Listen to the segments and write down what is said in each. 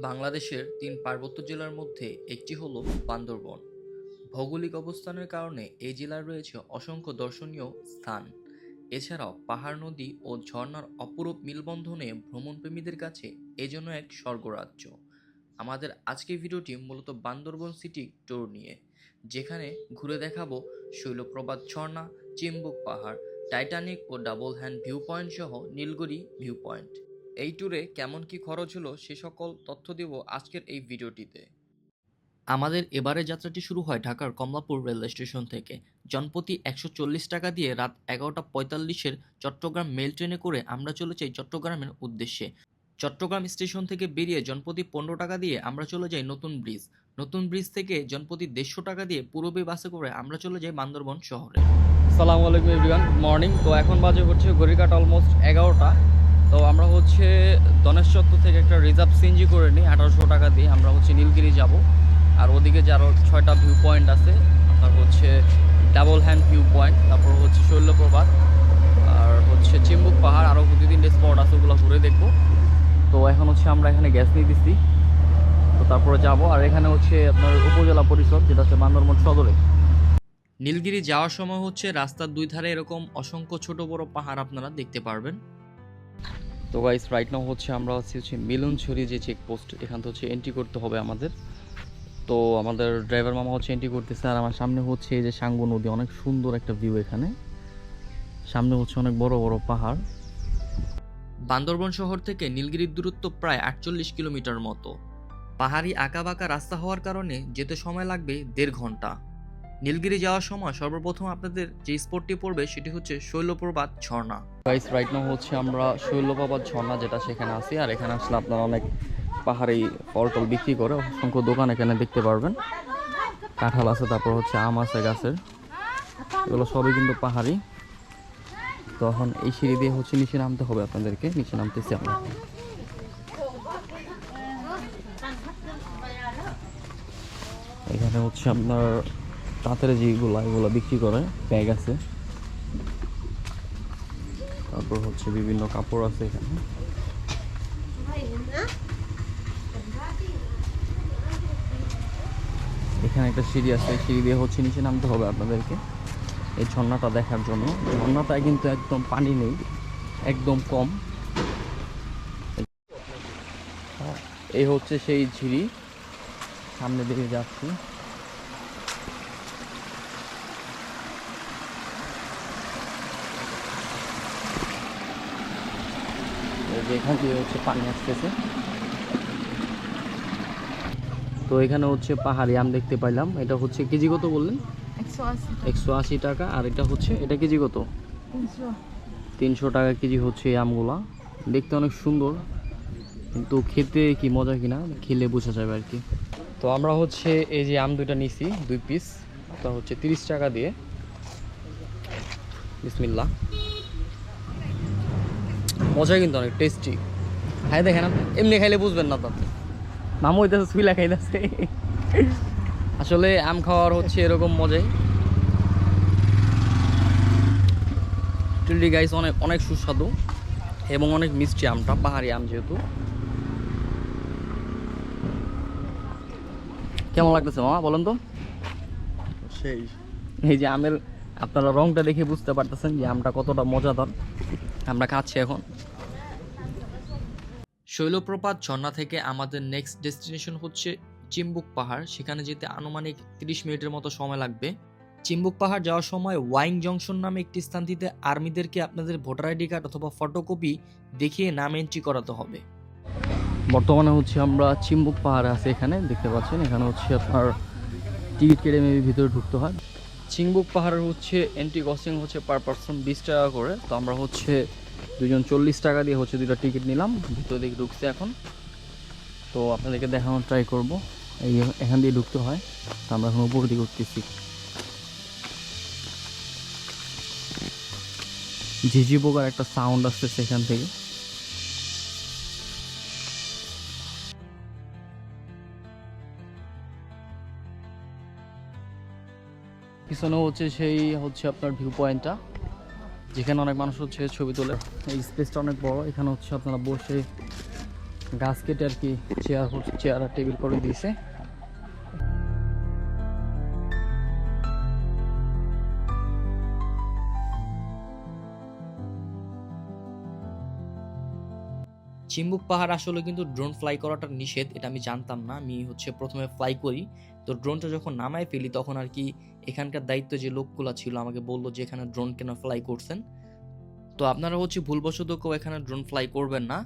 বাংলাদেশের তিন পার্বত্য জেলার মধ্যে একটি হল বান্দরবন। ভৌগোলিক অবস্থানের কারণে এই জেলার রয়েছে অসংখ্য দর্শনীয় স্থান। এছাড়াও পাহাড়, নদী ও ঝর্ণার অপরূপ মিলবন্ধনে ভ্রমণপ্রেমীদের কাছে এজন্য এক স্বর্গরাজ্য। আমাদের আজকের ভিডিওটি মূলত বান্দরবন সিটি ট্যুর নিয়ে, যেখানে ঘুরে দেখাবো শৈলপ্রপাত ঝর্ণা, চিম্বুক পাহাড়, টাইটানিক ও ডাবল হ্যান্ড ভিউ পয়েন্ট সহ নীলগিরি ভিউ পয়েন্ট এই ট্যুরে কেমন কি খরচ হলো সে সকল তথ্য দেব আজকের এই ভিডিওটিতে। আমাদের এবারের যাত্রাটি শুরু হয় ঢাকার কমলাপুর রেলওয়ে স্টেশন থেকে। জনপ্রতি একশো চল্লিশ টাকা দিয়ে রাত এগারোটা পঁয়তাল্লিশের চট্টগ্রাম মেল ট্রেনে করে আমরা চলে যাই চট্টগ্রামের উদ্দেশ্যে। চট্টগ্রাম স্টেশন থেকে বেরিয়ে জনপ্রতি পনেরো টাকা দিয়ে আমরা চলে যাই নতুন ব্রিজ। নতুন ব্রিজ থেকে জনপ্রতি দেড়শো টাকা দিয়ে পূর্বে বাসে করে আমরা চলে যাই বান্দরবন শহরে। সালামু আলাইকুম এভরিওয়ান মর্নিং। তো এখন বাজে হচ্ছে ঘড়ি কাট অলমোস্ট এগারোটা। তো আমরা হচ্ছে দনেশ চত্বর থেকে একটা রিজার্ভ সিএনজি করে নিই, আঠারোশো টাকা দিয়ে। আমরা হচ্ছে নীলগিরি যাব। আর ওদিকে যে আরও ছয়টা ভিউ পয়েন্ট আছে, আপনার হচ্ছে ডাবল হ্যান্ড ভিউ পয়েন্ট তারপর হচ্ছে শৈলপ্রপাত, আর হচ্ছে চিম্বুক পাহাড় আরও দু তিনটে স্পট আছে ওগুলো ঘুরে দেখব। তো এখন হচ্ছে আমরা এখানে গ্যাস নিয়ে দিচ্ছি তো তারপরে যাব। আর এখানে হচ্ছে আপনার উপজেলা পরিষদ, যেটা হচ্ছে বান্দরবন সদরে। নীলগিরি যাওয়ার সময় হচ্ছে রাস্তার দুই ধারে এরকম অসংখ্য ছোট বড় পাহাড় আপনারা দেখতে পারবেন। তো গাইস রাইট নাও হচ্ছে আমরা আছি হচ্ছে মিলনছড়ি যে চেকপোস্ট এখান থেকে হচ্ছে এন্ট্রি করতে হবে আমাদের। তো আমাদের ড্রাইভার মামা হচ্ছে এন্ট্রি করতেছে আর আমার সামনে হচ্ছে এই যে সাঙ্গু নদী, অনেক সুন্দর একটা ভিউ এখানে। সামনে হচ্ছে অনেক বড় বড় পাহাড়। বান্দরবন শহর থেকে নীলগিরির দূরত্ব প্রায় আটচল্লিশ কিলোমিটার মতো। পাহাড়ি আঁকাবাঁকা রাস্তা হওয়ার কারণে যেতে সময় লাগবে দেড় ঘণ্টা। নীলগিরি যাওয়ার সময় সর্বপ্রথম আপনাদের যে স্পটটি পড়বে সেটি হচ্ছে শৈলপ্রপাত ঝর্ণা। গাইস রাইট নাও হচ্ছে আমরা শৈলপ্রপাত ঝর্ণা যেটা সেখানে আছি, আর এখানে আসলে আপনারা অনেক পাহাড়ি ফলটল বিক্রি করে অসংখ্য দোকান এখানে দেখতে পারবেন। কাঁঠাল আছে, তারপর হচ্ছে আম আছে গাছের। এগুলো সবই কিন্তু পাহাড়ি। তখন এই সিঁড়ি দিয়ে হচ্ছে নিচে নামতে হবে আপনাদেরকে, নিচে নামতেছি আমরা। এখানে হচ্ছে আপনার তাঁতের যেগুলো, এগুলো বিক্রি করে, ব্যাগ আছে। তারপর হচ্ছে বিভিন্ন কাপড় আছে এখানে। এখানে একটা সিঁড়ি আছে, সিঁড়ি দিয়ে হচ্ছে নিচে নামতে হবে আপনাদেরকে। এই ঝর্ণাটা দেখার জন্য। ঝর্ণাটায় কিন্তু একদম পানি নেই, একদম কম। এই হচ্ছে সেই ঝিরি। সামনে দিকে যাচ্ছি। যে এখান দিয়ে হচ্ছে পানি আসতেছে। তো এখানে হচ্ছে পাহাড়ি আম দেখতে পাইলাম। এটা হচ্ছে কেজি কত বললেন? একশো আশি। টাকা। আর এটা হচ্ছে এটা কেজি কত? তিনশো। টাকা কেজি হচ্ছে এই আমগুলা। দেখতে অনেক সুন্দর। কিন্তু খেতে কি মজা কিনা খেলে বোঝা যাবে আর কি। তো আমরা হচ্ছে এই যে আম দুইটা নিছি দুই পিস তা হচ্ছে তিরিশ টাকা দিয়ে। বিসমিল্লা মজা কিন্তু অনেক টেস্টি খাই দেখেন আপনি। এমনি খাইলে বুঝবেন না তো মামু হইতেছে সুইলা খাইতেছে। আসলে আম খাওয়ার হচ্ছে এরকম মজাই। চিল্লি গাইস অনেক অনেক সুস্বাদু এবং অনেক মিষ্টি আমটা পাহাড়ি আম যেহেতু। কেমন লাগতেছে মামা বলেন তো? সেই। এই যে আমের আপনারা রংটা দেখে বুঝতে পারতেছেন যে আমটা কতটা মজাদার। আমরা খাচ্ছি এখন। শৈলপ্রপাত ঝর্ণা থেকে আমাদের নেক্সট ডেস্টিনেশন হচ্ছে চিম্বুক পাহাড়। সেখানে যেতে আনুমানিক তিরিশ মিনিটের মতো সময় লাগবে। চিম্বুক পাহাড় যাওয়ার সময় ওয়াইং জংশন নামে একটি স্থানটিতে আর্মিদেরকে আপনাদের ভোটার আইডি কার্ড অথবা ফটোকপি দেখিয়ে নাম এন্ট্রি করাতে হবে। বর্তমানে হচ্ছে আমরা চিম্বুক পাহাড়ে আছি এখানে দেখতে পাচ্ছেন। এখানে হচ্ছে আপনার টিকিট কেটে মেবি ভিতরে ঢুকতে হয়। চিংবুক পাহাড়ের হচ্ছে এন্ট্রি কস্টিং হচ্ছে পার পার্সন বিশ টাকা করে। তো আমরা হচ্ছে দুজন চল্লিশ টাকা দিয়ে হচ্ছে দুটো টিকিট নিলাম, ভিতর দিকে ঢুকছে এখন। তো আপনাদেরকে দেখানোর ট্রাই করব। এই এখান দিয়ে ঢুকতে হয়, তো আমরা এখন উপর দিকে উঠতেছি। ঝিঝি পোকার একটা সাউন্ড আসতেছে এখান থেকে। পিছনে হচ্ছে সেই হচ্ছে আপনার ভিউ পয়েন্টটা যেখানে অনেক মানুষ হচ্ছে ছবি তোলে। এই স্পেসটা অনেক বড়, এখানে হচ্ছে আপনারা বসে গাছ কেটে আর কি চেয়ার চেয়ার আর টেবিল করে দিয়েছে। চিম্বুক পাহাড় আসলে কিন্তু ড্রোন ফ্লাই করাটা নিষেধ, এটা আমি জানতাম না। আমি হচ্ছে প্রথমে ফ্লাই করি, তো ড্রোনটা যখন নামায় ফেলি তখন আর কি এখানকার দায়িত্ব যে লোকগুলো ছিল আমাকে বলল যে এখানে ড্রোন কেন ফ্লাই করছেন। তো আপনারা হচ্ছে ভুলবশত কেউ এখানে ড্রোন ফ্লাই করবেন না।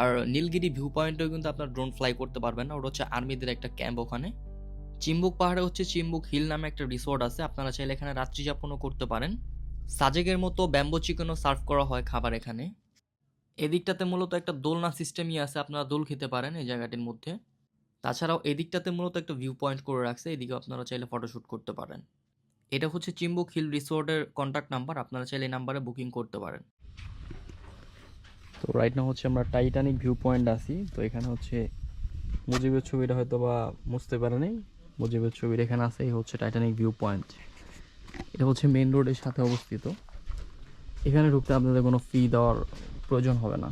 আর নীলগিরি ভিউ পয়েন্টেও কিন্তু আপনার ড্রোন ফ্লাই করতে পারবেন না, ওটা হচ্ছে আর্মিদের একটা ক্যাম্প ওখানে। চিম্বুক পাহাড়ে হচ্ছে চিম্বুক হিল নামে একটা রিসোর্ট আছে, আপনারা চাইলে এখানে রাত্রিযাপনও করতে পারেন। সাজেকের মতো ব্যাম্বো চিকেনও সার্ভ করা হয় খাবার এখানে। এদিকটাতে মূলত একটা দোলনা সিস্টেমই আছে, আপনারা দোল খেতে পারেন এই জায়গাটির মধ্যে। তাছাড়াও এদিকটাতে মূলত একটা ভিউ পয়েন্ট করে রাখছে এদিকে আপনারা চাইলে ফটোশ্যুট করতে পারেন। এটা হচ্ছে চিম্বুক হিল রিসোর্টের কন্ট্যাক্ট নাম্বার আপনারা চাইলে এই নাম্বারে বুকিং করতে পারেন। তো রাইট না হচ্ছে আমরা টাইটানিক ভিউ পয়েন্ট আছি, তো এখানে হচ্ছে মুজিবের ছবিটা হয়তো বা মুছতে পারেনি মুজিবের ছবির এখানে আছে, এই হচ্ছে টাইটানিক ভিউ পয়েন্ট এটা হচ্ছে মেন রোডের সাথে অবস্থিত। এখানে ঢুকতে আপনাদের কোনো ফি দেওয়ার প্রয়োজন হবে না।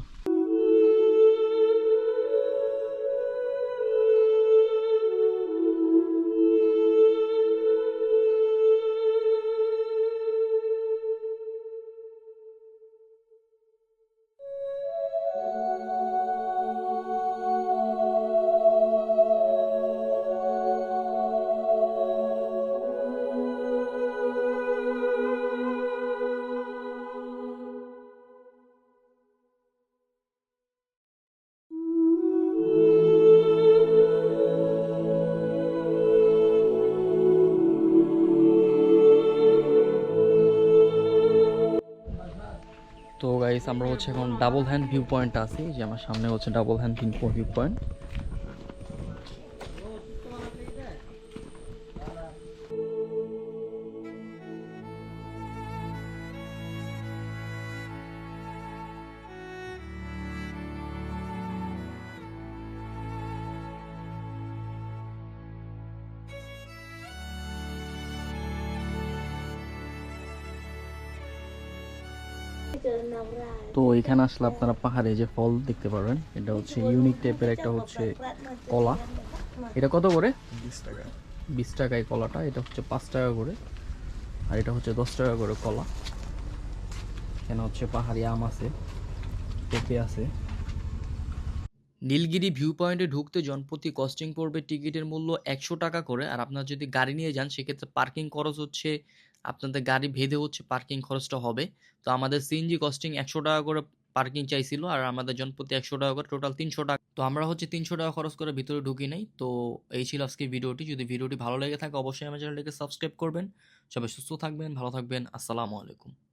গাইস আমরা হচ্ছে এখন ডাবল হ্যান্ড ভিউ পয়েন্ট আছি যে আমার সামনে হচ্ছে ডাবল হ্যান্ড ভিউ পয়েন্ট তো এখানে আসলে আপনারা পাহাড়ে যে ফল দেখতে পারবেন এটা হচ্ছে ইউনিক টাইপের একটা হচ্ছে কলা। এটা কত করে? বিশ টাকা। বিশ টাকায় কলাটা এটা হচ্ছে পাঁচ টাকা করে। আর এটা হচ্ছে দশ টাকা করে কলা। এখানে হচ্ছে পাহাড়ি আম আছে পেঁপে আছে। নীলগিরি ভিউ পয়েন্টে ঢুকতে জনপ্রতি কস্টিং পড়বে টিকিটের মূল্য একশো টাকা করে। আর আপনার যদি গাড়ি নিয়ে যান সেক্ষেত্রে পার্কিং খরচ হচ্ছে আপনাদের গাড়ি ভেদে হচ্ছে পার্কিং খরচটা হবে। তো আমাদের সিএনজি কস্টিং একশো টাকা করে পার্কিং চাইছিল আর আমাদের জনপ্রতি একশো টাকা করে টোটাল তিনশো টাকা। তো আমরা হচ্ছে তিনশো টাকা খরচ করে ভিতরে ঢুকি নাই। তো এই ছিল আজকে ভিডিওটি। যদি ভিডিওটি ভালো লেগে থাকে অবশ্যই আমার চ্যানেলটিকে সাবস্ক্রাইব করবেন। সবাই সুস্থ থাকবেন, ভালো থাকবেন। আসসালামু আলাইকুম।